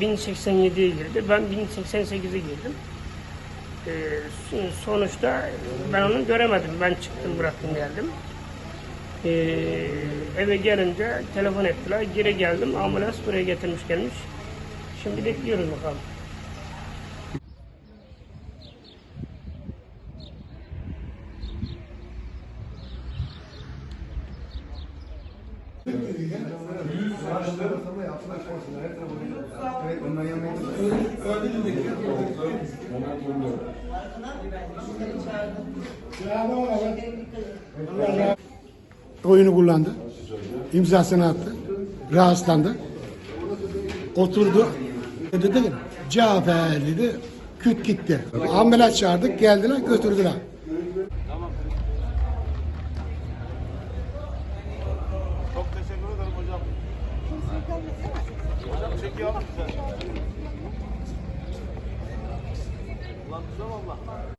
1087'ye girdi. Ben 1088'e girdim. Ee, so- sonuçta ben onu göremedim. Ben çıktım bıraktım geldim. Ee, eve gelince telefon ettiler. Geri geldim. Ambulans buraya getirmiş gelmiş. Şimdi bekliyoruz bakalım. Oyunu kullandı. İmzasını attı. Rahatsızlandı. Oturdu. Dedi ki Cafer dedi küt gitti. Ambulans çağırdık geldiler götürdüler. Hocam çekiyor musun sen? Ulan güzel valla.